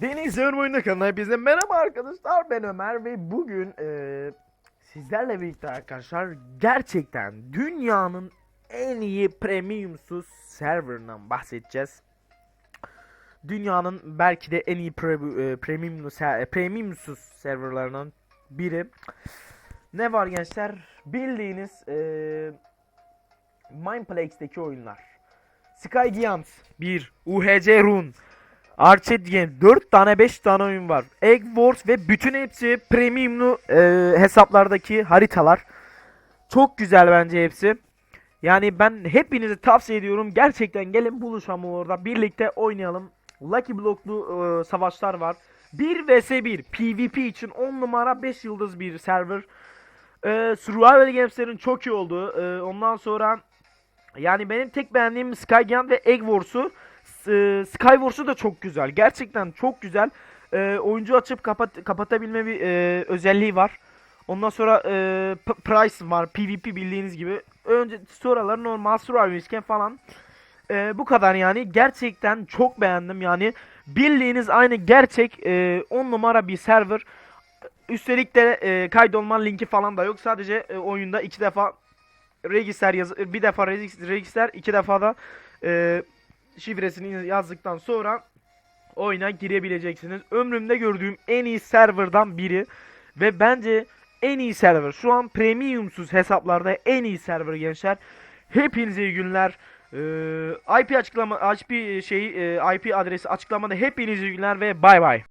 Deniz Ömer Oyunda kanalına hepinize merhaba arkadaşlar ben Ömer ve bugün eee, sizlerle birlikte arkadaşlar gerçekten dünyanın en iyi premiumsuz serverından bahsedeceğiz. Dünyanın belki de en iyi pre, e, premiumlu ser- e, premiumsuz serverlarından biri. Ne var gençler? Bildiğiniz eee Mineplex'teki oyunlar. Sky Giant 1, UHC Rune, Arcade Game 4 tane 5 tane oyun var. Egg Wars ve bütün hepsi premiumlu e, hesaplardaki haritalar. Çok güzel bence hepsi. Yani ben hepinize tavsiye ediyorum. Gerçekten gelin buluşalım orada. Birlikte oynayalım. Lucky Block'lu e, savaşlar var. 1 vs 1 PvP için 10 numara 5 yıldız bir server. E, Survival Games'lerin çok iyi olduğu. e, ondan sonra yani benim tek beğendiğim Skygun ve Egg Wars'u e, Skywars'u da çok güzel. Gerçekten çok güzel. E, oyuncu açıp kapat kapatabilme bir e, özelliği var. Ondan sonra e, Price var. PvP bildiğiniz gibi. Önce sonraları normal Survival'ken falan. E, bu kadar yani. Gerçekten çok beğendim yani. Bildiğiniz aynı gerçek 10 numara bir server. Üstelik de e, kaydolma linki falan da yok. Sadece e, oyunda iki defa register yaz bir defa regis- register iki defa da e, şifresini yazdıktan sonra oyuna girebileceksiniz. Ömrümde gördüğüm en iyi serverdan biri ve bence en iyi server. Şu an premiumsuz hesaplarda en iyi server gençler. Hepinize iyi günler. Ee, IP açıklama IP şeyi e, IP adresi açıklamada hepinize iyi günler ve bay bay.